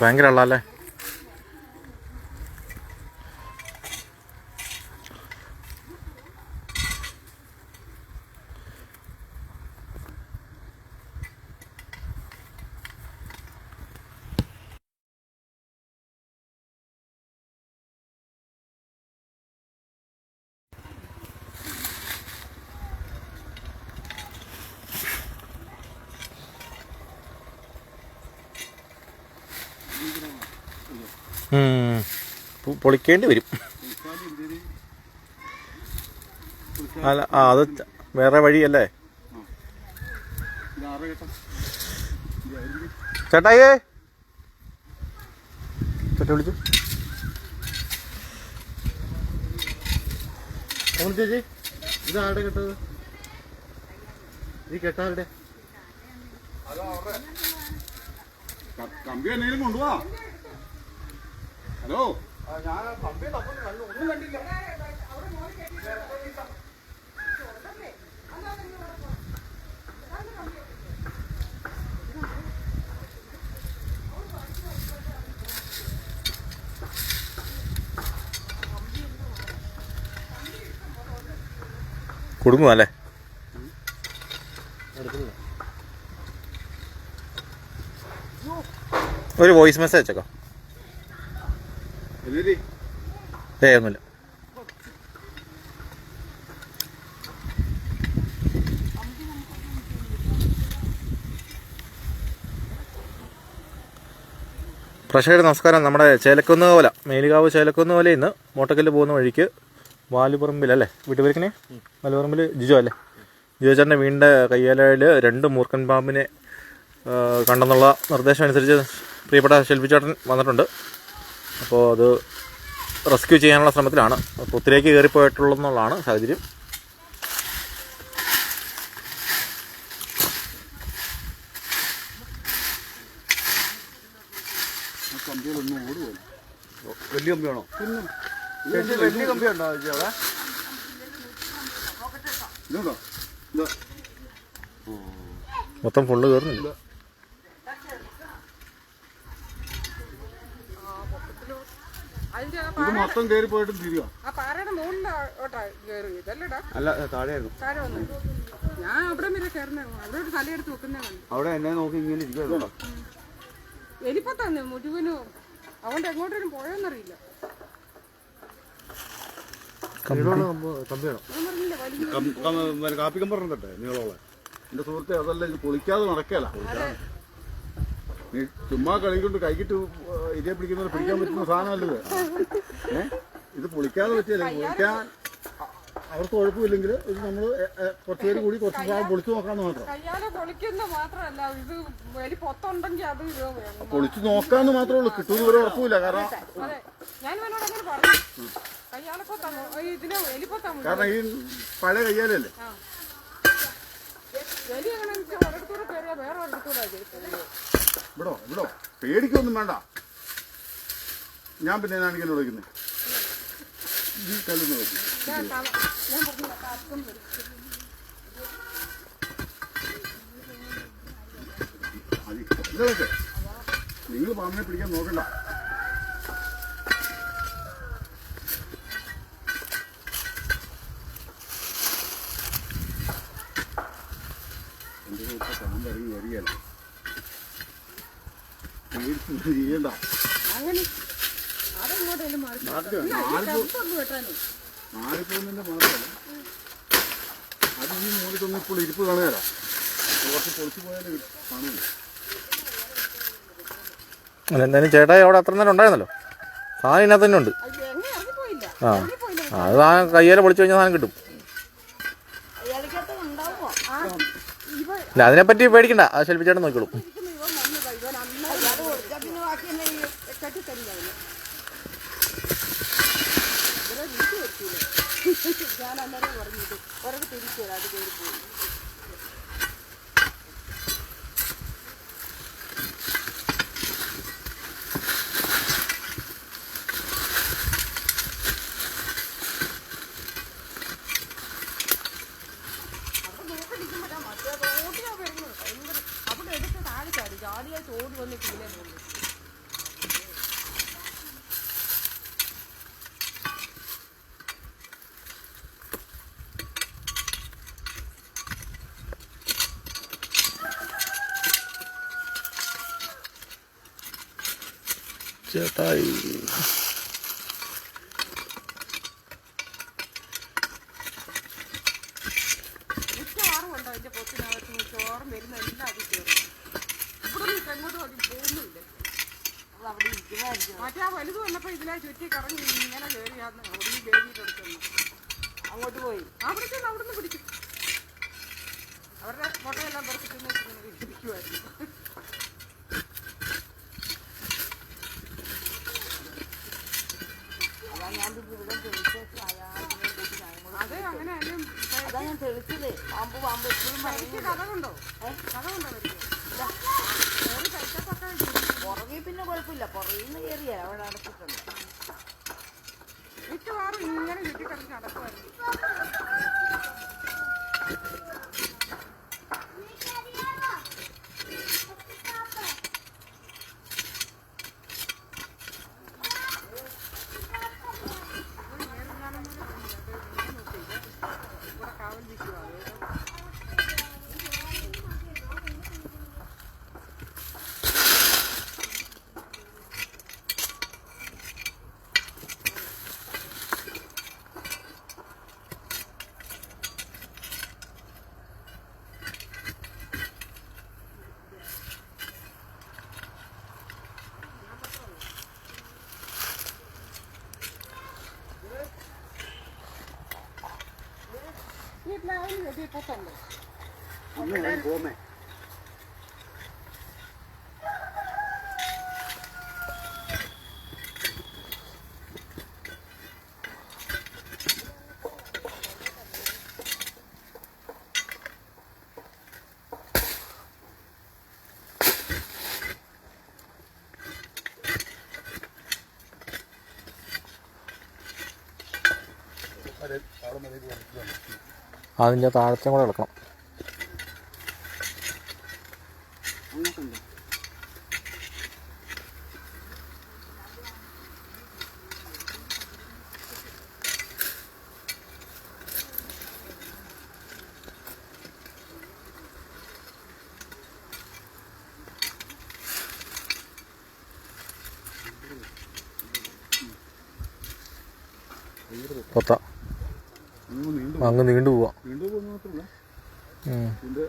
ഭയങ്കര ഉള്ളല്ലേ പൊളിക്കേണ്ടി വരും. അല്ല ആ അത് വേറെ വഴിയല്ലേ? ചേട്ടായേ! ചേട്ടാ വിളിച്ചു? ചേച്ചി ഇത് ആരുടെ കെട്ടത്? ഈ കെട്ടാരുടെ? കമ്പി എന്തെങ്കിലും കൊണ്ടുപോവാ ഹലോ? കുടുങ്ങും അല്ലേ? ഒരു വോയിസ് മെസ്സേജ് അയച്ചേക്കോ ഏ ഒന്നുമില്ല. പ്രേക്ഷകർ നമസ്കാരം. നമ്മുടെ ചേലക്കുന്ന് പോല മേലുകാവ് ചേലക്കുന്ന് പോലെ ഇന്ന് മോട്ടക്കല്ല് പോകുന്ന വഴിക്ക് വാലുപറമ്പിൽ അല്ലേ? വീട്ടുപേരിക്കനെ വാലുപറമ്പിൽ ജിജോ അല്ലേ? ജിജോ ചേട്ടന്റെ വീടിന്റെ കയ്യാലയിൽ രണ്ട് മൂർക്കൻ പാമ്പിനെ കണ്ടെന്നുള്ള നിർദ്ദേശം അനുസരിച്ച് പ്രിയപ്പെട്ട ശില്പി ചേട്ടൻ വന്നിട്ടുണ്ട്. അപ്പോൾ അത് റെസ്ക്യൂ ചെയ്യാനുള്ള ശ്രമത്തിലാണ്. പുത്തിലേക്ക് കയറിപ്പോയിട്ടുള്ളതെന്നുള്ളതാണ് സാഹചര്യം. വലിയ കമ്പിയാണോ വലിയ കമ്പിയുണ്ടോ മൊത്തം ഫുള്ള് കയറുന്നില്ല അതിന്റെ ആ ഇത് മൊത്തം കയറി പോയിട്ട് തിരിയോ ആ പാറയുടെ മുകളിലോട്ടാ കയറി ഇതല്ലടാ. അല്ല താഴെയായിരുന്നു. താഴെ വന്നു. ഞാൻ അവിടെ വരെ കയറുന്ന അവിടെ ഒരു തലയെടുത്ത് വെക്കുന്നേ കണ്ടു അവിടെ എന്നെ നോക്കി ഇങ്ങനെ ഇരിക്കുവായിരുന്നു എലിപ്പത്താന്ന് മുഴുവനും. അതുകൊണ്ട് എങ്ങോട്ടേലും പോയോന്നറിയില്ല. കമ്പിയാണോ? നീളോളെ എന്റെ സുഹൃത്തെ അതല്ല ഇത് പൊളിക്കാതെ നടക്കല. നീ ചുമ്മാ കളിക്കൊണ്ട് കൈകിട്ട് ഇതേ പിടിക്കുന്നവരെ പിടിക്കാൻ പറ്റുന്ന സാധനമല്ലത്. ഏ? ഇത് പൊളിക്കാതെ പറ്റിയല്ല? പൊളിക്കാൻ അവർക്ക് കുഴപ്പമില്ലെങ്കിൽ ഇത് നമ്മൾ കുറച്ച് പേര് കൂടി കുറച്ച് സാധനം പൊളിച്ചു നോക്കാന്ന് മാത്രം. പൊളിച്ചു നോക്കാന്ന് മാത്രമേ ഉള്ളൂ. കിട്ടുമെന്ന് ഒരു ഉറപ്പില്ല കാരണം കാരണം ഈ പഴയ കയ്യാലല്ലേ? എലി ഒരിടത്തൂടെ വേറെ ഒരിടത്തൂടെ ഇവിടോ ഇവിടോ. പേടിക്കൊന്നും വേണ്ട. ഞാൻ പിന്നെ ഞാനിങ്ങനെ വിളിക്കുന്നത് ഈ കല്ലുന്ന് ഇതൊക്കെ നിങ്ങൾ പാമ്പിനെ പിടിക്കാൻ നോക്കണ്ട. എന്റെ കൂട്ട പാമ്പ് ഇറങ്ങി വരികയല്ല ചെയ്യണ്ട അങ്ങനെ അതെങ്ങോട്ടേലും മാറി നാട്ടിൽ ചെറുപ്പൊന്നും വെട്ടാനേ മാറിപ്പോകുന്നതിന്റെ മാത്രമല്ല അത് ഈ മൂലത്തൊന്നും ഇപ്പോൾ ഇരിപ്പ് കാണുകയല്ല കുറച്ച് പൊളിച്ചു പോയാലും എന്തായാലും ചേട്ടായി അവിടെ അത്ര നേരം ഉണ്ടായിരുന്നല്ലോ. സാധനം ഇതിനകത്ത് തന്നെ ഉണ്ട്. ആ അത് ആ കയ്യേലെ പൊളിച്ചു കഴിഞ്ഞാൽ സാധനം കിട്ടും. ഇല്ല അതിനെപ്പറ്റി പേടിക്കണ്ട. അത് ശല്പിച്ചേട്ടൻ ചേട്ടൻ നോക്കിക്കോളും. ஜாலியாக ஓடு வந்து கீழே போகுது चटाई തെളിച്ചത് പാമ്പ് പാമ്പ് എപ്പോഴും എനിക്ക് കഥ കൊണ്ടോ കഥ കൊണ്ടോ വരുന്നത് ഒരു കഴിച്ചപ്പൊക്കെ പുറകെ പിന്നെ കുഴപ്പമില്ല. പുറകിൽ നിന്ന് കയറിയ. അവിടെ അടച്ചിട്ടുണ്ട്. മിക്കവാറും ഇങ്ങനെ ചുറ്റി കിടന്ന് നടക്കുമായിരുന്നു ഇവിടെ കാവൽ നിൽക്കുവാ ഈ പ്ലാവിന് വലിയ പൊത്തുണ്ട് അതിന്റെ താഴത്തെ കൂടെ ഇളക്കണം അങ്ങ് നീണ്ടു അങ്ങ് നീണ്ടു പോവാം നീണ്ടു പോകുന്ന മാത്രമല്ല ഉം. ഇതിന്റെ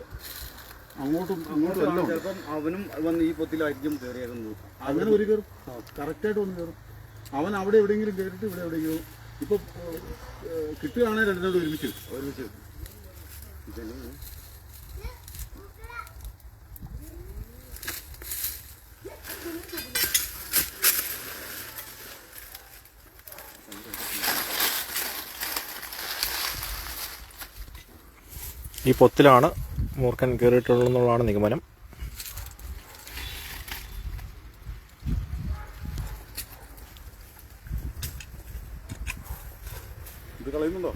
അങ്ങോട്ടും ഇങ്ങോട്ടും എല്ലാം ഉണ്ട്. ചിലപ്പം അവനും വന്ന് ഈ പൊത്തിലായിരിക്കും കയറിയേക്കുന്നത് അങ്ങനെ ഒരു കയറും. കറക്റ്റായിട്ട് ഒന്ന് കയറും. അവൻ അവിടെ എവിടെയെങ്കിലും കയറിയിട്ട് ഇവിടെ എവിടെയെങ്കിലും ഇപ്പൊ കിട്ടുകയാണെങ്കിൽ രണ്ടിനോട് ഒരുമിച്ച്. ഒരുമിച്ച് ഈ പൊത്തിലാണ് മൂർഖൻ കയറിയിട്ടുള്ളതെന്നുള്ളതാണ് നിഗമനം. ഇത് കളയുന്നുണ്ടോ?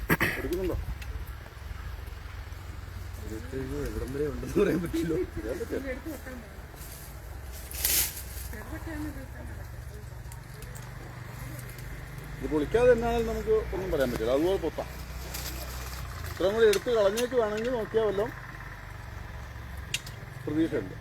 ഉണ്ടെന്ന് നമുക്ക് ഒന്നും പറയാൻ പറ്റില്ല. അതുപോലെ പൊത്താം. ഇത്രയും കൂടി എടുത്ത് കളഞ്ഞേക്ക് വേണമെങ്കിൽ നോക്കിയാൽ വല്ലതും പ്രതീക്ഷയുണ്ട്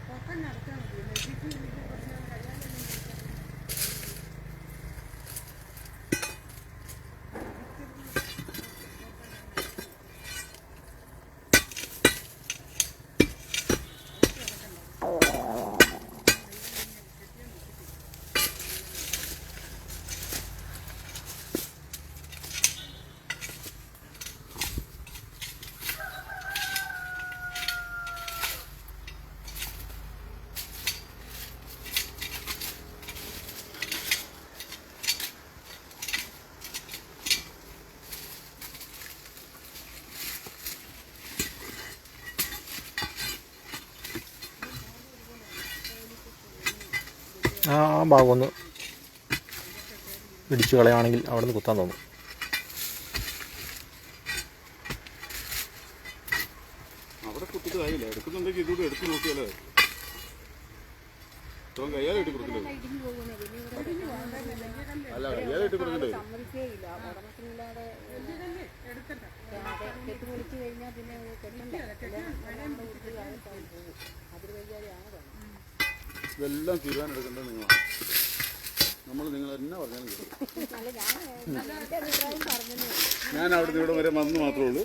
ആ ആ ഭാഗം ഒന്ന് ഇടിച്ചു കളയുകയാണെങ്കിൽ അവിടെ നിന്ന് കുത്താൻ തോന്നും. അവിടെ കുത്തിട്ട് കാര്യമില്ല. എടുക്കുന്നുണ്ടെങ്കിൽ ഇതുകൂടെ എടുത്ത് നോക്കിയാലേ. ഇത്രയും കയ്യാലെ ഇട്ട് കൊടുക്കില്ലേ അല്ല കൊടുക്കണ്ടേ? കഴിഞ്ഞാൽ പിന്നെ കെട്ടണ്ട. അതിൽ വൈകാതെയാണ് ഇതെല്ലാം തീരുമാനമെടുക്കേണ്ടത് നിങ്ങളാണ്. നമ്മൾ നിങ്ങൾ എന്നാ പറഞ്ഞാലും കേൾക്കും. ഞാൻ അവിടുന്ന് ഇവിടെ വരെ വന്നു മാത്രമേ ഉള്ളൂ.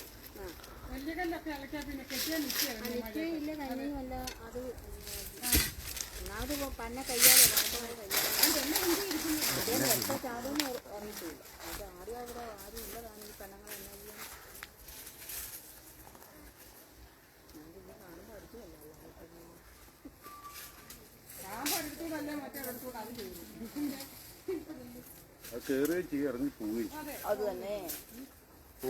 ചാടുമെന്ന് അത് ആരും ആരും ഇല്ലതാണ് എന്നാ ചെയ്യാൻ പാമ്പെടുത്തൂടല്ലേ മറ്റേടത്തൂടെ അത് ചെയ്തു അത് കയറുകയും ചെയ്യും ഇറങ്ങി പോവുകയും അത്. തന്നെ.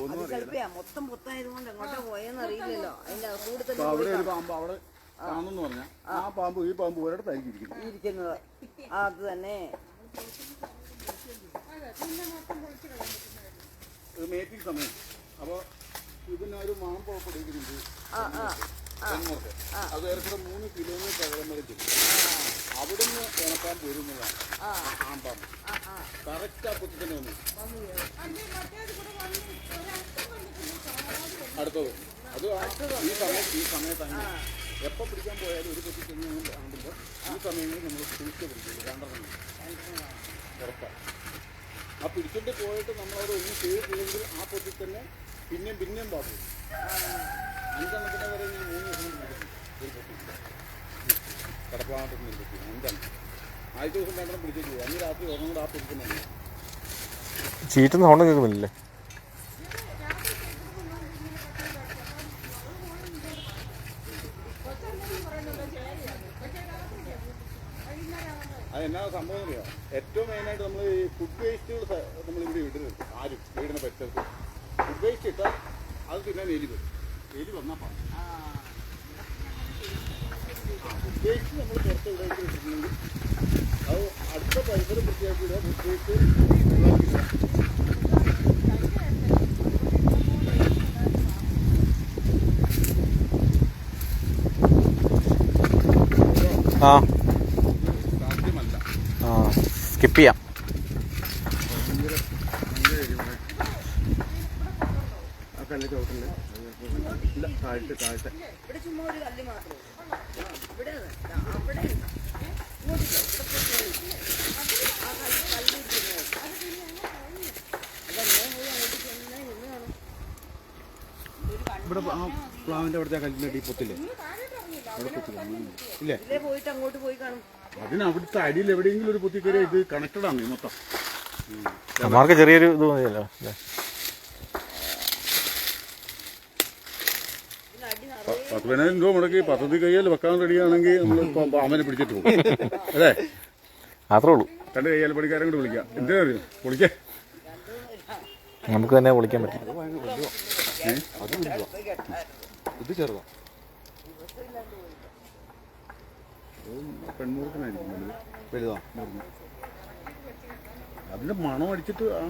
അത് ചിലപ്പോ മൊത്തം പൊത്തായത് എങ്ങോട്ടാ പോയെന്ന് അറിയില്ലല്ലോ. അതിന്റെ കൂടുതൽ അവിടെ ഒരു പാമ്പ് അവിടെ പറഞ്ഞാൽ ആ. പാമ്പ് ഈ പാമ്പ് ഒരിടത്തായിരിക്കും ഇരിക്കുന്നത്. ഇരിക്കുന്നത്. അത് തന്നെ. മേറ്റിംഗ് സമയം. അപ്പോൾ ഇതിനൊരു മാമ്പ് പുറപ്പെടുവിക്കുന്നുണ്ട് ആ ആ അത് ഏറെക്കുറെ മൂന്ന് കിലോമീറ്റർ അകലം വരെ ചെല്ലും. അവിടുന്ന് ഉണക്കാൻ വരുന്നതാണ്. ആമ്പാമ്പ് കറക്റ്റ് ആ വന്നു അടുത്തത്. അത് ഈ സമയത്ത് ഈ സമയത്താണ്. എപ്പോൾ പിടിക്കാൻ പോയാലും ഒരു കുത്തി തന്നെ ആകുമ്പോൾ ഈ സമയങ്ങളിൽ നമ്മൾ സൂക്ഷിച്ച് പിടിക്കില്ല രണ്ടെണ്ണം ഉറപ്പാണ് ആ പിടിച്ചിട്ട് പോയിട്ട് നമ്മളവിടെ ഒന്നും ചെയ്തിട്ടില്ലെങ്കിൽ ആ പൊത്തി തന്നെ പിന്നെയും പിന്നെയും പാടും അഞ്ചെണ്ണത്തിനെ വരെ ഞാൻ മൂന്ന് ദിവസം ഒരു പൊത്തി കടപ്പാട്ടത്തിന് ഒരു പൊത്തി അഞ്ചെണ്ണം ആദ്യത്തെ ദിവസം രണ്ടെണ്ണം പിടിച്ചു അന്ന് രാത്രി ഒരെണ്ണം കൂടെ ആ ഉണ്ട്. ചീറ്റുന്ന സൗണ്ട് കേൾക്കുന്നില്ലേ? അത് എന്നാ സംഭവം അറിയാം? ഏറ്റവും മെയിനായിട്ട് നമ്മൾ ഈ ഫുഡ് വേസ്റ്റുകൾ നമ്മൾ ഇവിടെ ഇടരുത് ആരും വീടിനെ പരിസരത്ത്. ഫുഡ് വേസ്റ്റ് ഇട്ടാൽ അത് തിന്നാൻ എലി വരും. എലി വന്നാൽ വേസ്റ്റ് നമ്മൾ പുറത്ത് ഇവിടെ ഇട്ടിട്ടുണ്ടെങ്കിൽ അത് അടുത്ത പരിസരം വൃത്തിയാക്കി ഇടുക. ആ. സ്കിപ്പ് ചെയ്യാം. ആ കല്ല് ഇവിടെ ചുമ്മാ ഒരു കല്ല് മാത്രമേ ഇവിടെ ആ പ്ലാവിന്റെ അവിടുത്തെ കല്ലിന്റെ അടി പൊത്തില്ലേ? ഇല്ലേ? പോയിട്ട് അങ്ങോട്ട് പോയി കാണും. അതിന് അവിടുത്തെ അടിയിൽ എവിടെയെങ്കിലും ഒരു പൊത്തി കയറിയ ഇത് കണക്റ്റഡ് ആണ് ഈ മൊത്തം. ചെറിയൊരു ഇത് മതിയല്ലോ അല്ലേ? ഇതിന് അടി നിറയെ പത്ത് പതിനായിരം രൂപ മുടക്കി പദ്ധതി കയ്യിൽ വെക്കാൻ റെഡിയാണെങ്കിൽ നമ്മൾ പാമ്പനെ പിടിച്ചിട്ട് പോകും. അല്ലേ? അത്രേ ഉള്ളൂ. രണ്ട് കയ്യാൽ പണിക്കാരെ കൂടെ വിളിക്കാം. എന്തിനാ അറിയാം വിളിക്കേ. നമുക്ക് തന്നെ വിളിക്കാൻ പറ്റും. ഇത് ചെറുതാ. പെൺമൂർക്കനായിരിക്കും വലുതാ. മണം അടിച്ചിട്ട് ആ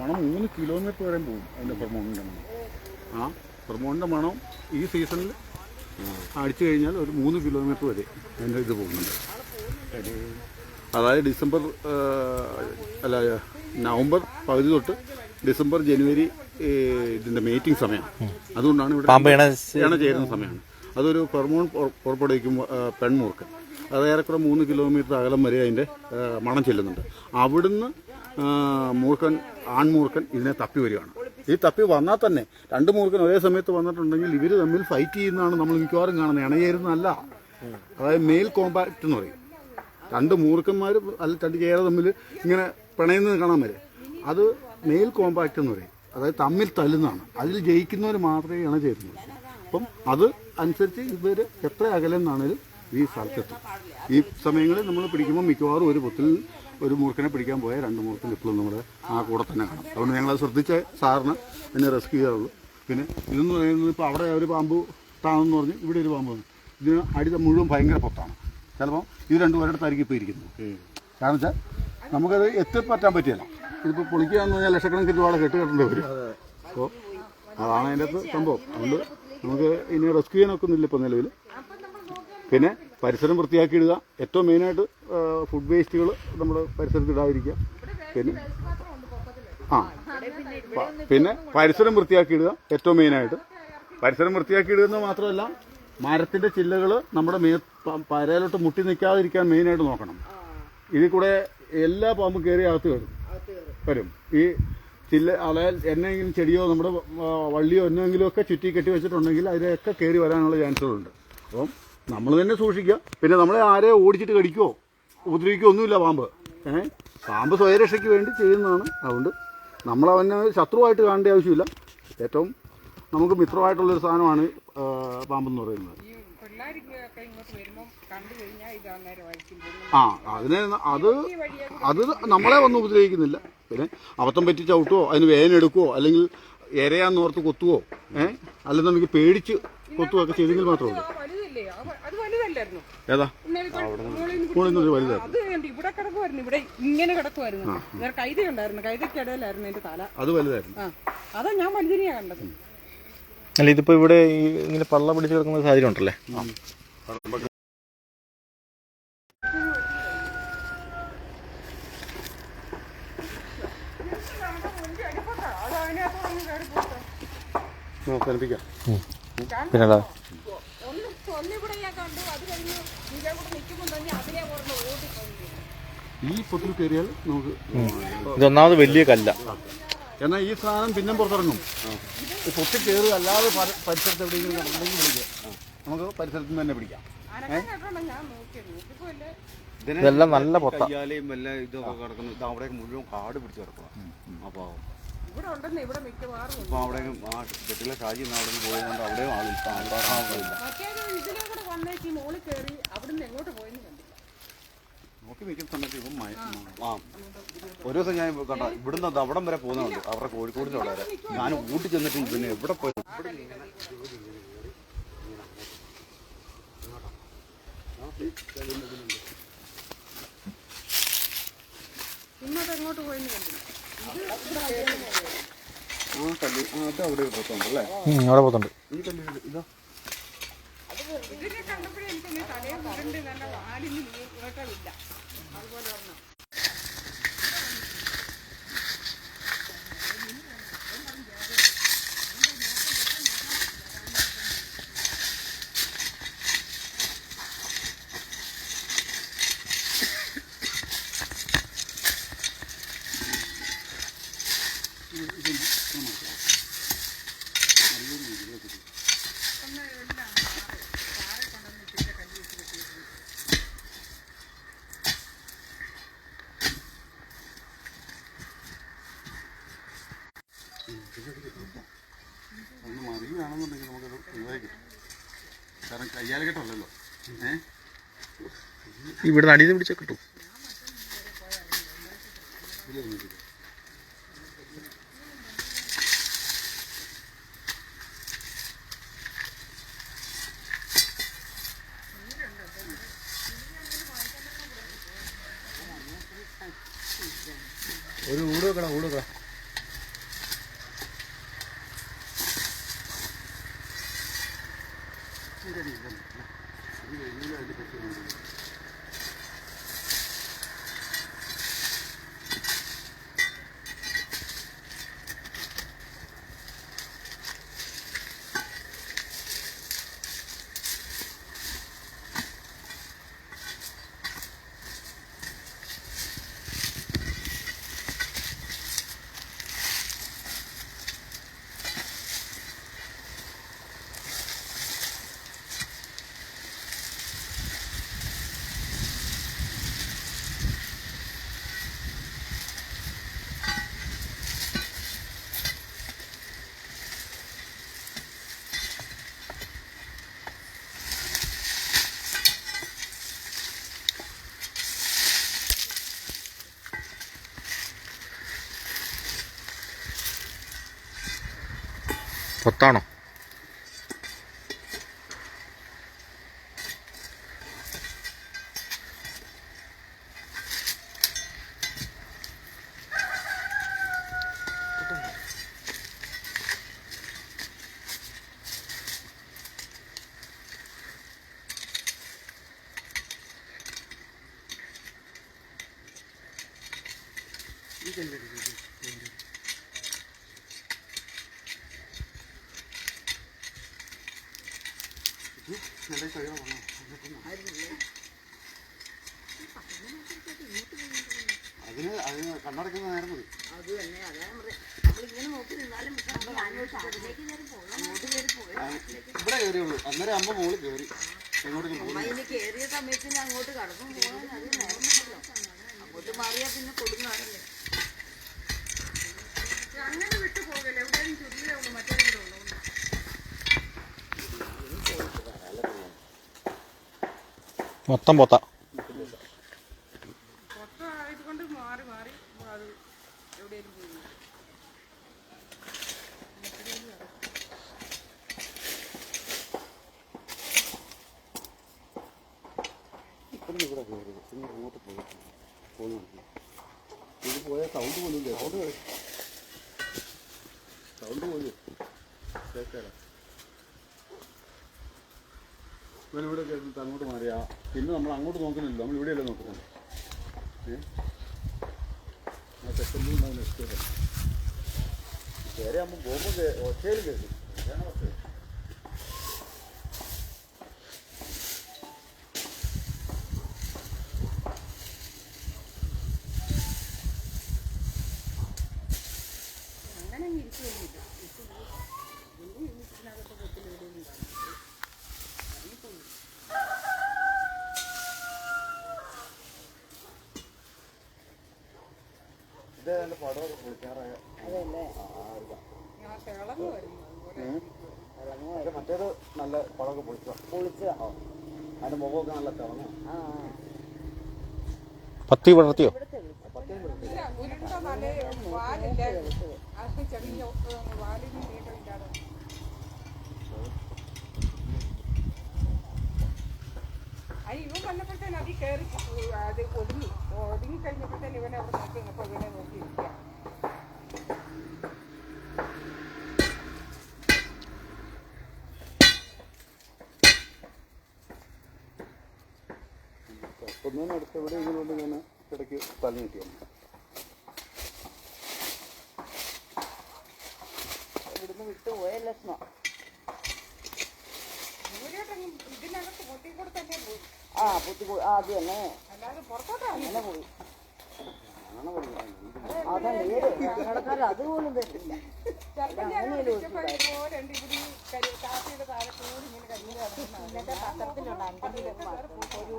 മണം മൂന്ന് കിലോമീറ്റർ വരെ പോകും അതിന്റെ ഹോർമോണിന്റെ മണം. ആ? ഹോർമോണിന്റെ മണം ഈ സീസണിൽ അടിച്ചു കഴിഞ്ഞാൽ ഒരു മൂന്ന് കിലോമീറ്റർ വരെ അതിന്റെ ഇത് പോകുന്നുണ്ട്. അതായത് ഡിസംബർ അല്ല നവംബർ പകുതി തൊട്ട് ഡിസംബർ ജനുവരി ഇതിന്റെ ഇതിന്റെ മീറ്റിംഗ് സമയം. അതുകൊണ്ടാണ് ഇവിടെ ഇണ ചേരുന്ന സമയമാണ്. അതൊരു പെർമോൺ പുറപ്പെടുവിക്കും പെൺമൂർക്കൻ അത് ഏറെക്കുറെ മൂന്ന് കിലോമീറ്റർ അകലം വരെ അതിന്റെ മണം ചെല്ലുന്നുണ്ട്. അവിടുന്ന് മൂർക്കൻ മൂർഖൻ ആൺമൂർഖൻ ഇതിനെ തപ്പി വരികയാണ്. ഈ തപ്പി വന്നാൽ തന്നെ. രണ്ട് മൂർഖൻ ഒരേ സമയത്ത് വന്നിട്ടുണ്ടെങ്കിൽ ഇവർ തമ്മിൽ ഫൈറ്റ് ചെയ്യുന്നതാണ് നമ്മൾ മിക്കവാറും കാണുന്നത്. ഇണയേരുന്നല്ല അതായത് മെയിൽ കോമ്പാക്ട് എന്ന് പറയും. രണ്ട് മൂർഖന്മാർ അല്ല രണ്ട് ചേര തമ്മിൽ ഇങ്ങനെ പിണയുന്നത് കാണാൻ വരെ. അത് മെയിൽ കോമ്പാക്ട് എന്ന് പറയും. അതായത് തമ്മിൽ തല്ലുന്നതാണ്. അതിൽ ജയിക്കുന്നവർ മാത്രമേ ഇണ ചേരുന്നുള്ളൂ അപ്പം അത് അനുസരിച്ച് ഇവർ എത്ര അകലെന്നാണേലും ഈ സ്ഥലത്തെത്തും. ഈ സമയങ്ങളിൽ നമ്മൾ പിടിക്കുമ്പോൾ മിക്കവാറും ഒരു പൊത്തിൽ ഒരു മൂർഖനെ പിടിക്കാൻ പോയ രണ്ട് മൂർഖൻ ഇപ്പോഴും നമ്മുടെ ആ കൂടെ തന്നെ കാണാം. അതുകൊണ്ട് ഞങ്ങൾ ശ്രദ്ധിച്ച. സാറിന് എന്നെ റെസ്ക്യൂ ചെയ്യാറുള്ളൂ. പിന്നെ ഇതെന്ന് പറയുന്നത് ഇപ്പോൾ അവിടെ ഒരു പാമ്പ് താണെന്ന് പറഞ്ഞ് ഇവിടെ ഒരു പാമ്പ്. ഇതിന് അടി മുഴുവൻ ഭയങ്കര പൊത്താണ്. ചിലപ്പോൾ ഇത് രണ്ടുപേരുടെ തരികി ഇപ്പോൾ ഇരിക്കുന്നത്. കാരണം വെച്ചാൽ നമുക്കത് എത്തിപ്പറ്റാൻ പറ്റിയല്ല ഇതിപ്പോൾ പൊളിക്കുകയെന്ന് പറഞ്ഞാൽ ലക്ഷക്കണക്കിന് രൂപ കെട്ട് കെട്ടേണ്ടി വരും. അപ്പോൾ അതാണ് അതിന്റെ അകത്ത് സംഭവം. അതുകൊണ്ട് നമുക്ക് ഇനി റെസ്ക്യൂ ചെയ്യാനൊക്കുന്നില്ല ഇപ്പോൾ നിലവിൽ പിന്നെ പരിസരം വൃത്തിയാക്കി ഇടുക ഏറ്റവും മെയിനായിട്ട് ഫുഡ് വേസ്റ്റുകൾ നമ്മൾ പരിസരത്ത് ഇടാതിരിക്കുക. പിന്നെ ആ പിന്നെ പരിസരം വൃത്തിയാക്കി ഇടുക ഏറ്റവും മെയിനായിട്ട് പരിസരം വൃത്തിയാക്കി ഇടുക എന്ന് മാത്രമല്ല മരത്തിന്റെ ചില്ലകൾ നമ്മുടെ മേ പരയിലോട്ട് മുട്ടി നിൽക്കാതിരിക്കാൻ മെയിനായിട്ട് നോക്കണം. ഇതിൽ കൂടെ എല്ലാ പാമ്പും കയറി അകത്ത് വരും വരും. ഈ ചില്ല അതായത് എന്നെങ്കിലും ചെടിയോ നമ്മുടെ വള്ളിയോ എന്നെങ്കിലും ഒക്കെ ചുറ്റി കെട്ടി വെച്ചിട്ടുണ്ടെങ്കിൽ അതിലൊക്കെ കയറി വരാനുള്ള ചാൻസുകളുണ്ട്. അപ്പം നമ്മൾ തന്നെ സൂക്ഷിക്കുക. പിന്നെ നമ്മളെ ആരെ ഓടിച്ചിട്ട് കടിക്കുമോ ഉപദ്രവിക്കുകയോ ഒന്നുമില്ല പാമ്പ്. ഏഹ് പാമ്പ് സ്വയരക്ഷയ്ക്ക് വേണ്ടി ചെയ്യുന്നതാണ്. അതുകൊണ്ട് നമ്മൾ അവനെ ശത്രുവായിട്ട് കാണേണ്ട ആവശ്യമില്ല. ഏറ്റവും നമുക്ക് മിത്രമായിട്ടുള്ളൊരു സാധനമാണ് പാമ്പെന്ന് പറയുന്നത്. ആ അതിനെ അത് അത് നമ്മളെ വന്ന് ഉപദ്രവിക്കുന്നില്ല. പിന്നെ അബദ്ധം പറ്റി ചവിട്ടുവോ അതിന് വേനെടുക്കുവോ അല്ലെങ്കിൽ എരയാന്നോർത്ത് കൊത്തുവോ ഏഹ് അല്ലെന്നുണ്ടെങ്കിൽ പേടിച്ച് കൊത്തുവോ ഒക്കെ ചെയ്തെങ്കിൽ മാത്രമേ ഉള്ളൂ. വലുതല്ലേ അത് വലുതല്ലായിരുന്നു? ഏതാ? അത് ഇവിടെ കിടക്കുമായിരുന്നു ഇവിടെ ഇങ്ങനെ കിടക്കുമായിരുന്നു നേരെ കൈത ഉണ്ടായിരുന്നു. കൈതയ്ക്കിടയിലായിരുന്നു എന്റെ തല. അത് വലുതായിരുന്നു. ആ. അതാ ഞാൻ വലുതിനെയാ കണ്ടത്. അല്ല ഇതിപ്പോൾ ഇവിടെ ഇങ്ങനെ പള്ള പിടിച്ച് കിടക്കുന്ന സാഹചര്യം ഉണ്ടല്ലേ? നോക്കാനിപ്പിക്കാം പിന്നെടാ ഒന്നിവിടെ ഞാൻ കണ്ടു. അത് കഴിഞ്ഞ് ഇതിലെ കൂടെ നിൽക്കുമ്പോണ്ടെങ്കിൽ അതിനെ പറഞ്ഞ് ഓടിപ്പോയി. ഈ പൊട്ടിൽ കയറിയാൽ നമുക്ക് ഇതൊന്നാമത് വലിയ കല്ല. എന്നാൽ ഈ സാധനം പിന്നെ പുറത്തിറങ്ങും. പൊട്ടി കയറുക അല്ലാതെ പര- പരിസരത്ത് എവിടെയെങ്കിലും കിടന്നുണ്ടെങ്കിൽ വിളിക്കുക നമുക്ക് പരിസരത്ത് നിന്ന് തന്നെ പിടിക്കാം. ഇതെല്ലാം നല്ല പൊത്ത കയ്യാലയും എല്ലാം ഇതൊക്കെ കിടക്കുന്നു. ഇത് അവിടെ മുഴുവൻ കാട് പിടിച്ച് കിടക്കുക അപ്പോൾ ഇവിടെ ഉണ്ടെന്ന് ഇവിടെ മിക്കവാറും ഉണ്ട്. ഇപ്പൊ അവിടെ ആ കെട്ടിലെ ഷാജി ഇന്ന് അവിടെ നിന്ന് പോയതുകൊണ്ട് അവിടെയും ആളില്ല ആൾക്കാരില്ല മറ്റേത് ഇതിലെ കൂടെ വന്നേക്ക് മോളിൽ കയറി അവിടുന്ന് എങ്ങോട്ട് പോയെന്ന് കണ്ടില്ല. നോക്കി നിൽക്കുന്ന സമയത്ത് ഇപ്പം മയ ആ. ഒരു ദിവസം ഞാൻ കണ്ട ഇവിടുന്ന് അത് അവിടം വരെ പോകുന്നുണ്ട് അവരുടെ കോഴിക്കോടിന്റെ അവിടെ വരെ. ഞാൻ ഊട്ടി ചെന്നിട്ട് പിന്നെ എവിടെ പോയി? ഇന്നത് എങ്ങോട്ട് പോയെന്ന് കണ്ടില്ല. അവിടെ പോത്തുണ്ട് ഇതിനെ കണ്ടപ്പോഴേ എനിക്ക് തലയെ പുരണ്ട് നല്ല വാലിന് നീക്കമില്ല അതുപോലെ പറഞ്ഞു ഒന്ന് മറിയുകയാണെന്നുണ്ടെങ്കിൽ നമുക്കത് ഒഴിവാക്കി കിട്ടും കാരണം കയ്യാൽ കെട്ടല്ലല്ലോ ഏഹ് ഇവിടെ അടിയിൽ പിടിച്ചാൽ കിട്ടും. ഒരു ഊട് വെക്കണം ഊട് വെക്കണം. മൊത്തമാണോ ഇതല്ലേ അതിന് അതിന് കണ്ണടക്കുന്ന നേരം മതി. അത് തന്നെ അതാ നമ്മളിങ്ങനെ നോക്കി നിന്നാലും ഇവിടെ കയറിയുള്ളൂ അന്നേരം അമ്മ മോൾ കയറി എങ്ങോട്ടും പോകുന്നു കയറിയ സമയത്ത് അങ്ങോട്ട് കടന്നു പോകാൻ അത് അങ്ങോട്ട് മാറിയാൽ പിന്നെ കൊടുങ്ങാറില്ല? പോയി പൊത്ത. ഇവിടെ പോയി സൗണ്ട് പോലും സൗണ്ട് സൗണ്ട് പോലും ഇവനിവിടെ കേട്ടിട്ട് അങ്ങോട്ട് പിന്നെ നമ്മൾ അങ്ങോട്ട് നോക്കുന്നില്ല നമ്മൾ ഇവിടെയല്ലേ നോക്കുന്നത്. ഏ? ആ സെക്കൻഡിൽ നമ്മൾ ഇഷ്ടമില്ല കയറി ആകുമ്പോൾ പോകുമ്പോൾ ഒറ്റയിൽ കയറി അതാണ് പ്രശ്നം. അങ്ങനെ ഇരിക്കുന്നില്ല ഇതിന്റെ വീട്ടിനകത്ത് കൊച്ചിൽ എവിടെയും കാണും ഇത് എന്റെ പടമൊക്കെ പൊളിക്കാറായ അതല്ലേ ഞാൻ തിളങ്ങ് വരുന്നു അതുപോലെ പക്ഷെ മറ്റേത് നല്ല പടമൊക്കെ പൊളിച്ച പൊളിച്ച അതിന്റെ മുഖമൊക്കെ നല്ല തിളങ്ങും. പത്തി വളർത്തിയോ? അത് അത് ഇവൻ വന്നപ്പോഴത്തേന് അതിൽ കയറി അത് ഒതുങ്ങി. ഒതുങ്ങി കഴിഞ്ഞപ്പോഴത്തേന് ഇവനെ അവിടെ നോക്കി അപ്പോൾ ഇവനെ ഒന്നിനടുത്ത് എവിടെയെങ്കിലും കൊണ്ട് ഞാൻ ഇടയ്ക്ക് തല കിട്ടിയാണ് ഇവിടുന്ന് വിട്ടു പോയ കൂടെ ആ പുത്തി പോയി. ആ അത് തന്നെ. അങ്ങനെ പോയി. കടക്കാർ അതുപോലും ഒരു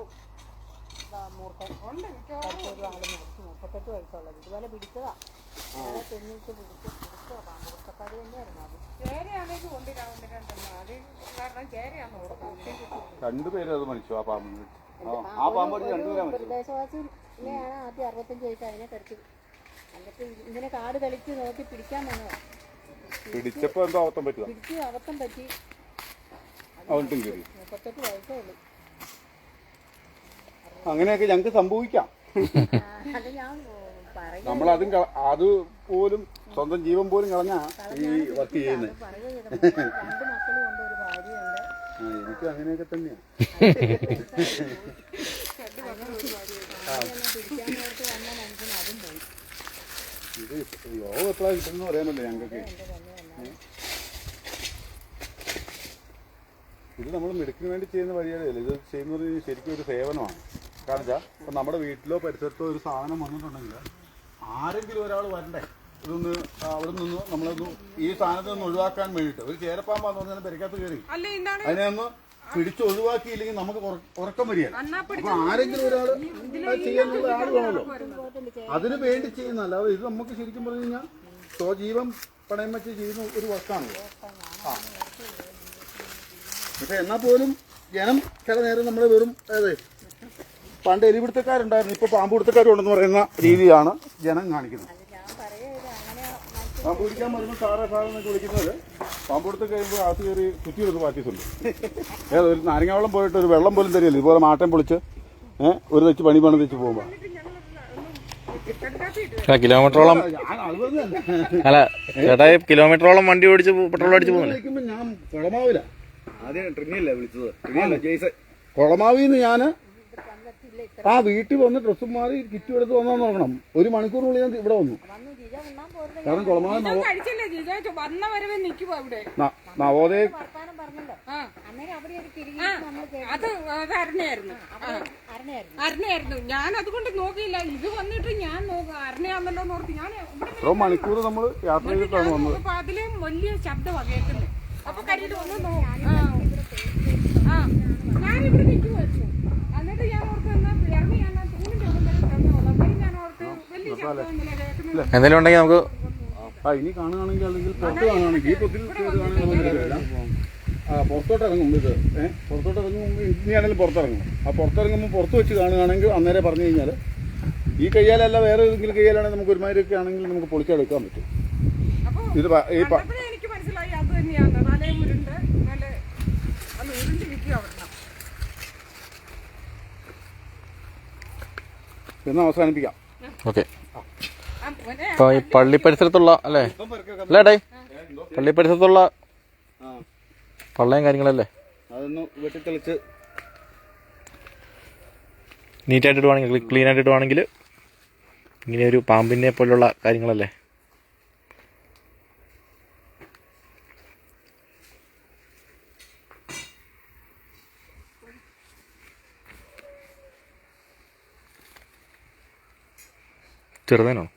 മൂർഖൻ ഉണ്ട് മിക്കവാറും ഒരു ആൾ മരിച്ചു മുപ്പത്തെട്ട് വയസ്സുള്ളത് ഇതുപോലെ പിടിച്ചതാ തെന്നിച്ച് പിടിച്ച് പിടിച്ചതാ പാമ്പുറത്തക്കാർ തന്നെയായിരുന്നു അത് ചേരയാണെങ്കിൽ ഉണ്ട് രണ്ട് രണ്ടെണ്ണം അത് കാരണം ചേരയാന്ന് ഓർക്കുന്നത് രണ്ടുപേരും അത് മരിച്ചു. ആ പാമ്പിന് ആ പാമ്പ് കടിച്ച് രണ്ടുപേരാ ഒരു പ്രദേശവാസിനെയാണ് ആദ്യം അറുപത്തഞ്ച് വയസ്സ് അതിനെ കടിച്ചു എന്നിട്ട് ഇങ്ങനെ കാട് കളിച്ച് നോക്കി പിടിക്കാൻ വന്നതാ. പിടിച്ചപ്പോ എന്തോ അവർത്തം പറ്റി പിടിച്ച് അബദ്ധം പറ്റി. മുപ്പത്തെട്ട് വയസ്സേ ഉള്ളൂ. അങ്ങനെയൊക്കെ ഞങ്ങൾക്ക് സംഭവിക്കാം. നമ്മളതും അത് പോലും സ്വന്തം ജീവൻ പോലും കളഞ്ഞാ ഈ വർക്ക് ചെയ്യുന്നത് എനിക്ക് അങ്ങനെയൊക്കെ തന്നെയാണ് ഇത് യോഗ എപ്പോഴാണ് കിട്ടുന്നത് പറയാനല്ലേ ഞങ്ങൾക്ക് ഇത് നമ്മൾ മെഡിക്കിന് വേണ്ടി ചെയ്യുന്ന വഴിയല്ലേ? ഇത് ചെയ്യുന്നത് ശരിക്കും ഒരു സേവനമാണ്. കാരണം വെച്ചാൽ ഇപ്പം നമ്മുടെ വീട്ടിലോ പരിസരത്തോ ഒരു സാധനം വന്നിട്ടുണ്ടെങ്കിൽ ആരെങ്കിലും ഒരാൾ വരണ്ടേ? ഇതൊന്ന് അവിടെ നിന്ന് നമ്മളൊന്ന് ഈ സാധനത്തിൽ നിന്ന് ഒഴിവാക്കാൻ വേണ്ടിട്ട് ഒരു ചേരപ്പാമ്പാന്ന് പറഞ്ഞാൽ പെരക്കകത്ത് കയറി. അതിനെ ഒന്ന് പിടിച്ച് ഒഴിവാക്കിയില്ലെങ്കിൽ നമുക്ക് ഉറ- ഉറക്കം വരികയാണ് അപ്പൊ ആരെങ്കിലും ഒരാൾ ചെയ്യാനുള്ള ആൾ വേണമല്ലോ അതിന് വേണ്ടി ചെയ്യുന്ന അല്ലാതെ ഇത് നമുക്ക് ശരിക്കും പറഞ്ഞു കഴിഞ്ഞാൽ സ്വജീവൻ പണയം വെച്ച് ചെയ്യുന്ന ഒരു വർക്കാണല്ലോ. ആ. പക്ഷെ എന്നാൽ പോലും ജനം ചില നേരം നമ്മൾ വെറും അതെ പണ്ട് എലിപിടുത്തക്കാരുണ്ടായിരുന്നു. ഇപ്പൊ പാമ്പ് പിടുത്തക്കാരുണ്ടെന്ന് പറയുന്ന രീതിയാണ് ജനം കാണിക്കുന്നത്. പാമ്പ് പിടിക്കാൻ വരുമ്പോൾ സാറേ സാറെന്നൊക്കെ വിളിക്കുന്നത് പാമ്പ് കൊടുത്ത് കഴിയുമ്പോൾ അകത്ത് കയറി കുത്തി എടുത്ത് പാറ്റിട്ടുണ്ട് ഏത് ഒരു നാരങ്ങാവെള്ളം പോയിട്ട് ഒരു വെള്ളം പോലും തരില്ല ഇതുപോലെ മാട്ടം പൊളിച്ച് ഏഹ് ഒരു തെച്ച് പണി പണി തെച്ച് പോകുമ്പോൾ കടുക്കാപ്പി കിലോമീറ്ററോളം അല്ല ചേട്ടാ കിലോമീറ്ററോളം വണ്ടി ഓടിച്ച് പെട്രോൾ അടിച്ച് പോകുന്നു ഞാൻ കുളമാവില്ല ആദ്യം ട്രിനിയല്ലേ വിളിച്ചത്? കുളമാവിന്ന് ഞാൻ ആ വീട്ടിൽ വന്ന് ഡ്രസ്സും മാറി കിറ്റ് എടുത്ത് വന്നാന്ന് നോക്കണം ഒരു മണിക്കൂറിനുള്ളിൽ ഞാൻ ഇവിടെ വന്നു. കാരണം കുളമാവ് നവോ കഴിച്ചില്ലേ? ജിജോ വന്ന വരവേ നിൽക്കുവോ അവിടെ. ന- നവോദയ അത് അത് അരണയായിരുന്നു. അരണയായിരുന്നു. ഞാൻ അതുകൊണ്ട് നോക്കിയില്ല. ഇത് വന്നിട്ട് ഞാൻ ഓർത്ത് ഞാൻ ഇവിടെ മണിക്കൂർ നമ്മൾ യാത്ര ചെയ്തിട്ടാണ് വന്നത്. അപ്പൊ അതിലും വലിയ ശബ്ദമാണ് കേൾക്കുന്നത് അപ്പൊ കരിയിൽ ഒന്ന് നോ ആ. ആ ഞാൻ ഇവിടെ നിൽക്കുമായിരുന്നു എന്നിട്ട് ഞാൻ ഓർത്ത് എന്നാ ഇറങ്ങി ഞാൻ ആ തൂണിന്റെ അവിടെ വരെ തന്നോളാം അപ്പോൾ ഞാൻ ഓർത്ത് വലിയ ശബ്ദമൊന്നുമില്ല കേൾക്കുന്നത് എന്തെങ്കിലും ഉണ്ടെങ്കിൽ നമുക്ക് ആ ഇനി കാണുകയാണെങ്കിൽ അല്ലെങ്കിൽ പുറത്ത് കാണുകയാണെങ്കിൽ ഈ പൊത്തിൽ ആ പുറത്തോട്ട് ഇറങ്ങും ഇത്. ഏഹ് പുറത്തോട്ട് ഇറങ്ങുമ്പോൾ ഇനിയാണെങ്കിലും പുറത്തിറങ്ങും. ആ പുറത്തിറങ്ങുമ്പോൾ പുറത്ത് വെച്ച് കാണുകയാണെങ്കിൽ അന്നേരം പറഞ്ഞു കഴിഞ്ഞാൽ ഈ കയ്യാലല്ല വേറെ ഏതെങ്കിലും കയ്യാലാണെങ്കിൽ നമുക്ക് ഒരുമാതിരിയൊക്കെ ആണെങ്കിൽ നമുക്ക് പൊളിച്ചെടുക്കാൻ പറ്റും. അപ്പൊ ഇത് ഈ മനസ്സിലായി അത് തന്നെയാണ്. തലയും ഉരുണ്ട് നല്ല അത് ഉരുണ്ട് നിൽക്കുക അവിടെ എന്ന് അവസാനിപ്പിക്കാം. ഓക്കെ. അപ്പോൾ ഈ പള്ളി പരിസരത്തുള്ള അല്ലേ? അല്ലേ ഡേ പള്ളി പരിസരത്തുള്ള ആ പള്ളയും കാര്യങ്ങളല്ലേ? അതൊന്ന് വെട്ടിത്തെളിച്ച് നീറ്റായിട്ട് ഇടുവാണെങ്കിൽ ക്ലീൻ ആയിട്ട് ഇടുവാണെങ്കിൽ ഇങ്ങനെ ഒരു പാമ്പിനെ പോലുള്ള കാര്യങ്ങളല്ലേ? te ordeno.